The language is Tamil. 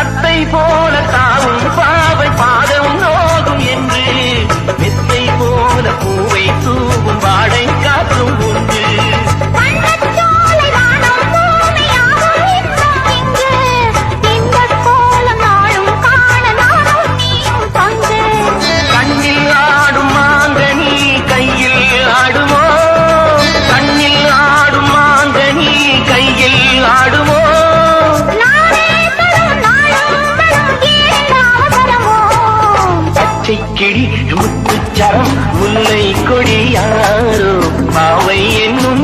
தத்தை போல பச்சை முத்துச்சரம் முல்லை கொடி யாரோ பாவை என்னும்